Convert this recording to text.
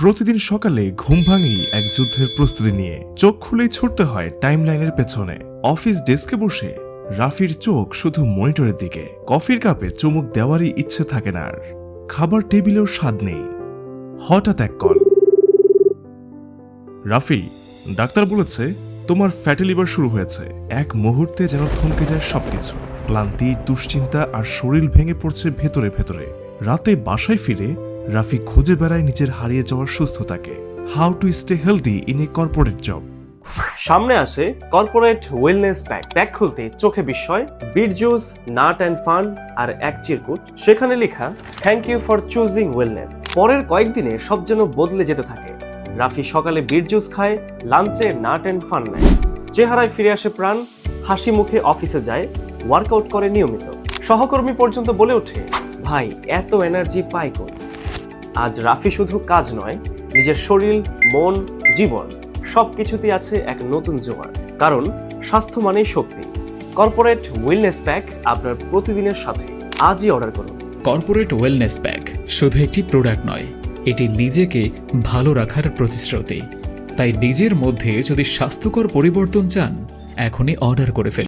প্রতিদিন সকালে ঘুম ভাঙি এক যুদ্ধের প্রস্তুতি নিয়ে চোখ খুলেই ছুটতে হয় টাইমলাইনের পেছনে। অফিস ডেস্কে বসে রাফির চোখ শুধু মনিটরের দিকে, কফির কাপে চুমুক দেওয়ারই ইচ্ছে থাকে না আর। খাবার টেবিলেও স্বাদ নেই। হঠাৎ এক কল। রাফি, ডাক্তার বলেছে তোমার ফ্যাটি লিভার শুরু হয়েছে। এক মুহূর্তে যেন থমকে যায় সবকিছু। ক্লান্তি, দুশ্চিন্তা আর শরীর ভেঙে পড়ছে ভেতরে ভেতরে। রাতে বাসায় ফিরে রাফি খুঁজে বেড়ায় নিজের হারিয়ে যাওয়ার সুস্থতাকে। How to stay healthy in a corporate job সামনে আসে কর্পোরেট ওয়েলনেস প্যাক প্যাক খুলতে চোখে বিস্ময় beet juice nut and fun আর এক চিরকুট। সেখানে লেখা thank you for choosing wellness পরের কয়েকদিনে সব যেন বদলে যেতে থাকে। রাফি সকালে বিট জুস খায় লাঞ্চে নাট অ্যান্ড ফান নেয়। চেহারায় ফিরে আসে প্রাণ, হাসি মুখে অফিসে যায় ওয়ার্কআউট করে নিয়মিত। সহকর্মী পর্যন্ত বলে ওঠে, ভাই, এত এনার্জি পাই কই? আজ রাফি শুধু কাজ নয়, নিজের শরীর, মন, জীবন সব কিছুতেই আছে এক নতুন জোয়ার। কারণ স্বাস্থ্য মানেই শক্তি। কর্পোরেট ওয়েলনেস প্যাক আপনার প্রতিদিনের সাথে। আজই অর্ডার করুন। কর্পোরেট ওয়েলনেস প্যাক শুধু একটি প্রোডাক্ট নয়, এটি নিজেকে ভালো রাখার প্রতিশ্রুতি। তাই নিজের মধ্যে যদি স্বাস্থ্যকর পরিবর্তন চান, এখনই অর্ডার করে ফেলুন।